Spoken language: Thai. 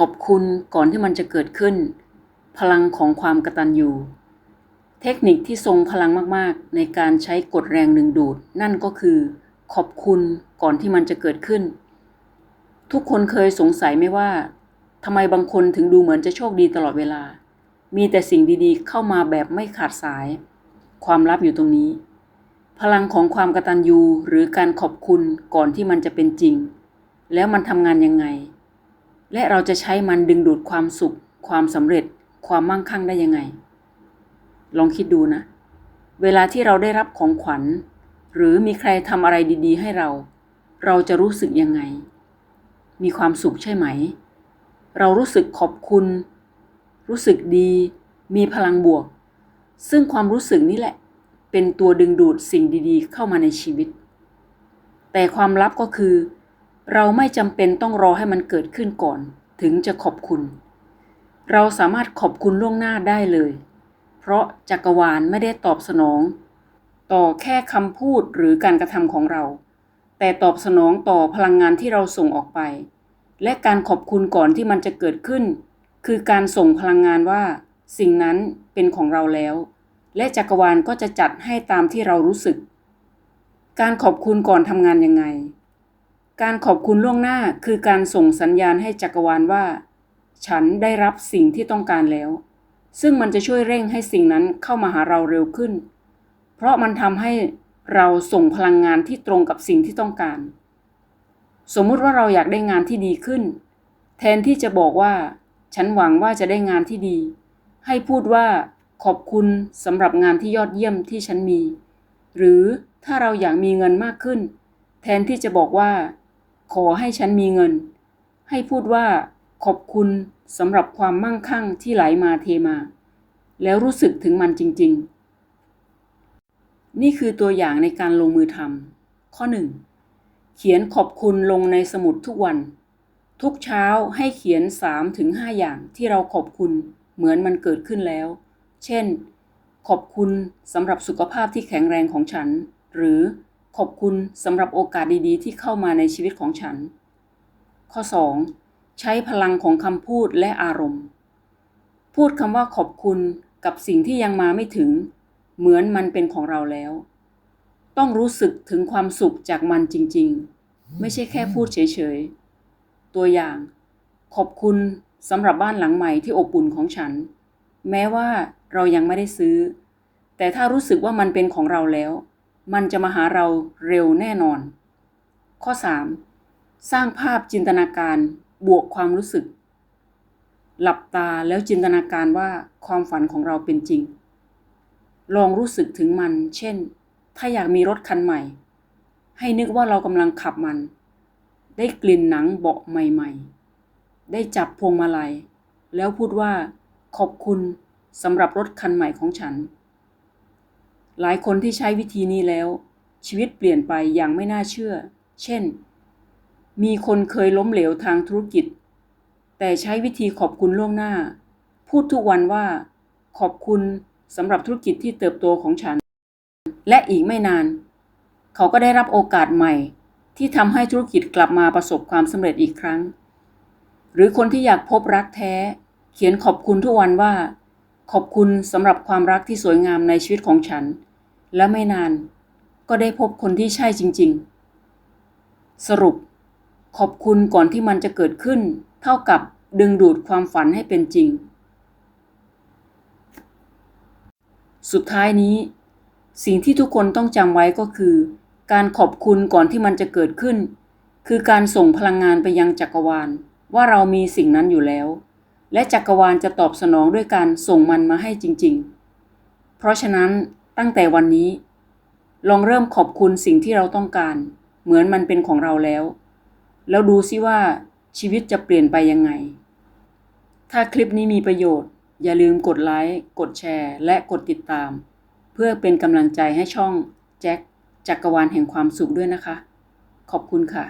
ขอบคุณก่อนที่มันจะเกิดขึ้น พลังของความกระตัญญูเทคนิคที่ทรงพลังมากๆ ในการใช้กฎแรงดึงดูด นั่นก็คือ ขอบคุณก่อนที่มันจะเกิดขึ้น ทุกคนเคยสงสัยไหมว่าทำไมบางคนถึงดูเหมือนจะโชคดีตลอดเวลา มีแต่สิ่งดีๆ เข้ามาแบบไม่ขาดสาย ความลับอยู่ตรงนี้ พลังของความกระตัญญูหรือการขอบคุณก่อนที่มันจะเป็นจริง แล้วมันทำงานยังไง และเราจะใช้มันดึงดูดความสุข ความสำเร็จ ความมั่งคั่งได้ยังไง ลองคิดดูนะ เวลาที่เราได้รับของขวัญ หรือมีใครทำอะไรดี ๆ ให้เรา เราจะรู้สึกยังไง มีความสุขใช่ไหม เรารู้สึกขอบคุณ รู้สึกดี มีพลังบวก ซึ่งความรู้สึกนี้แหละ เป็นตัวดึงดูดสิ่งดีๆ เข้ามาในชีวิต แต่ความลับก็คือ เราไม่จำเป็นต้องรอให้มันเกิดขึ้นก่อน ถึงจะขอบคุณ เราสามารถขอบคุณล่วงหน้าได้เลย เพราะจักรวาลไม่ได้ตอบสนอง ต่อแค่คำพูดหรือการกระทำของเรา แต่ตอบสนองต่อพลังงานที่เราส่งออกไป และการขอบคุณก่อนที่มันจะเกิดขึ้น คือการส่งพลังงานว่า สิ่งนั้นเป็นของเราแล้ว และจักรวาลก็จะจัดให้ตามที่เรารู้สึก การขอบคุณก่อนทำงานยังไง การขอบคุณล่วงหน้าคือการส่งสัญญาณให้จักรวาลว่า ฉันได้รับสิ่งที่ต้องการแล้ว ซึ่งมันจะช่วยเร่งให้สิ่งนั้นเข้ามาหาเราเร็วขึ้น เพราะมันทำให้เราส่งพลังงานที่ตรงกับสิ่งที่ต้องการ สมมุติว่าเราอยากได้งานที่ดีขึ้น แทนที่จะบอกว่า ฉันหวังว่าจะได้งานที่ดี ให้พูดว่าขอบคุณสำหรับงานที่ยอดเยี่ยมที่ฉันมี หรือถ้าเราอยากมีเงินมากขึ้น แทนที่จะบอกว่า ขอให้ฉันมีเงิน ให้พูดว่าขอบคุณสำหรับความมั่งคั่งที่ไหลมาเทมา แล้วรู้สึกถึงมันจริง ๆ นี่คือตัวอย่างในการลงมือทำข้อ 1. เขียนขอบคุณลงในสมุดทุกวัน ทุกเช้าให้เขียน 3-5 อย่างที่เราขอบคุณเหมือนมันเกิดขึ้นแล้ว เช่น ขอบคุณสำหรับสุขภาพที่แข็งแรงของฉัน หรือ ขอบคุณสำหรับโอกาสดีๆ ที่เข้ามาในชีวิตของฉัน ข้อ 2. ใช้พลังของคำพูดและอารมณ์ พูดคำว่าขอบคุณกับสิ่งที่ยังมาไม่ถึง เหมือนมันเป็นของเราแล้ว ต้องรู้สึกถึงความสุขจากมันจริงๆ ไม่ใช่แค่พูดเฉยๆ ตัวอย่าง ขอบคุณสำหรับบ้านหลังใหม่ที่อบอุ่นของฉัน แม้ว่าเรายังไม่ได้ซื้อ แต่ถ้ารู้สึกว่ามันเป็นของเราแล้ว มันจะมาหาเราเร็วแน่นอน ข้อ 3. สร้างภาพจินตนาการบวกความรู้สึก หลับตาแล้วจินตนาการว่าความฝันของเราเป็นจริง ลองรู้สึกถึงมัน เช่น ถ้าอยากมีรถคันใหม่ ให้นึกว่าเรากำลังขับมัน ได้กลิ่นหนังเบาะใหม่ ๆ ได้จับพวงมาลัย แล้วพูดว่า ขอบคุณสำหรับรถคันใหม่ของฉัน หลายคนที่ใช้วิธีนี้แล้ว ชีวิตเปลี่ยนไปอย่างไม่น่าเชื่อ เช่น มีคนเคยล้มเหลวทางธุรกิจ แต่ใช้วิธีขอบคุณล่วงหน้า พูดทุกวันว่า ขอบคุณสำหรับธุรกิจที่เติบโตของฉัน และอีกไม่นาน เขาก็ได้รับโอกาสใหม่ ที่ทำให้ธุรกิจกลับมาประสบความสำเร็จอีกครั้ง หรือคนที่อยากพบรักแท้ เขียนขอบคุณทุกวันว่า ขอบคุณสำหรับความรักที่สวยงามในชีวิตของฉัน และไม่นานก็ได้พบคนที่ใช่จริง ๆ สรุป ขอบคุณก่อนที่มันจะเกิดขึ้น เท่ากับดึงดูดความฝันให้เป็นจริง สุดท้ายนี้ สิ่งที่ทุกคนต้องจำไว้ก็คือ การขอบคุณก่อนที่มันจะเกิดขึ้น คือการส่งพลังงานไปยังจักรวาล ว่าเรามีสิ่งนั้นอยู่แล้ว และจักรวาลจะตอบสนองด้วยการส่งมันมาให้จริง ๆ เพราะฉะนั้นตั้งแต่วันนี้ ลองเริ่มขอบคุณสิ่งที่เราต้องการ เหมือนมันเป็นของเราแล้ว แล้วดูซิว่าชีวิตจะเปลี่ยนไปยังไง ถ้าคลิปนี้มีประโยชน์ อย่าลืมกดไลค์กดแชร์ และกดติดตาม เพื่อเป็นกำลังใจให้ช่องแจ็คจักรวาลแห่งความสุขด้วยนะคะ ขอบคุณค่ะ